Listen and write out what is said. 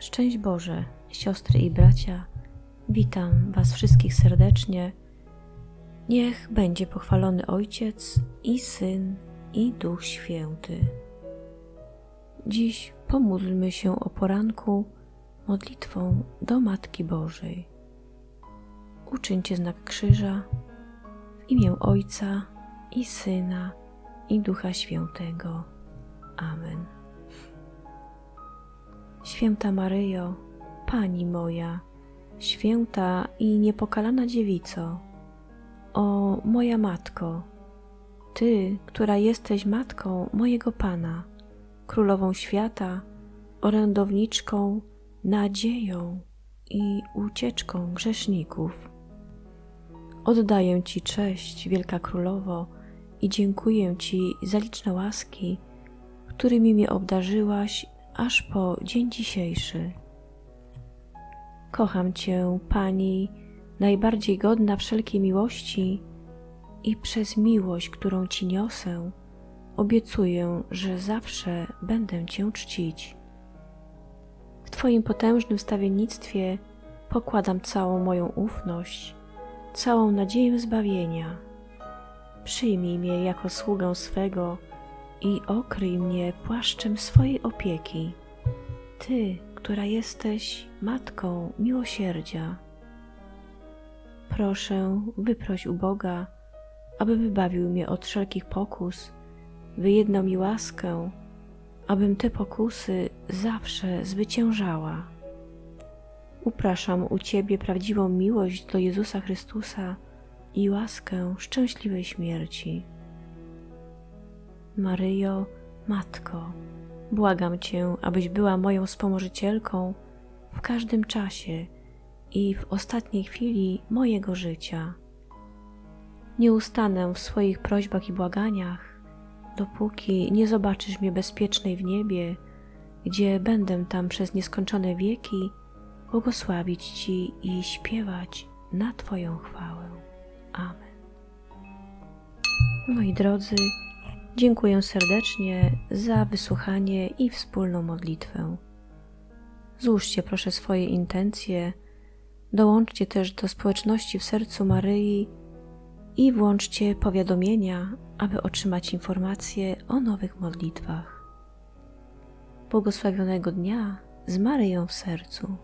Szczęść Boże, siostry i bracia, witam Was wszystkich serdecznie. Niech będzie pochwalony Ojciec i Syn i Duch Święty. Dziś pomódlmy się o poranku modlitwą do Matki Bożej. Uczyńcie znak krzyża w imię Ojca i Syna i Ducha Świętego. Amen. Święta Maryjo, Pani moja, święta i niepokalana dziewico, o moja Matko, Ty, która jesteś Matką mojego Pana, Królową Świata, orędowniczką, nadzieją i ucieczką grzeszników. Oddaję Ci cześć, Wielka Królowo, i dziękuję Ci za liczne łaski, którymi mnie obdarzyłaś aż po dzień dzisiejszy. Kocham Cię, Pani, najbardziej godna wszelkiej miłości, i przez miłość, którą Ci niosę, obiecuję, że zawsze będę Cię czcić. W Twoim potężnym stawiennictwie pokładam całą moją ufność, całą nadzieję zbawienia. Przyjmij mnie jako sługę swego i okryj mnie płaszczem swojej opieki. Ty, która jesteś Matką miłosierdzia. Proszę, wyproś u Boga, aby wybawił mnie od wszelkich pokus, wyjednał mi łaskę, abym te pokusy zawsze zwyciężała. Upraszam u Ciebie prawdziwą miłość do Jezusa Chrystusa i łaskę szczęśliwej śmierci. Maryjo, Matko, błagam Cię, abyś była moją wspomożycielką w każdym czasie i w ostatniej chwili mojego życia. Nie ustanę w swoich prośbach i błaganiach, dopóki nie zobaczysz mnie bezpiecznej w niebie, gdzie będę tam przez nieskończone wieki błogosławić Ci i śpiewać na Twoją chwałę. Amen. Moi drodzy, dziękuję serdecznie za wysłuchanie i wspólną modlitwę. Złóżcie proszę swoje intencje, dołączcie też do społeczności w sercu Maryi i włączcie powiadomienia, aby otrzymać informacje o nowych modlitwach. Błogosławionego dnia z Maryją w sercu.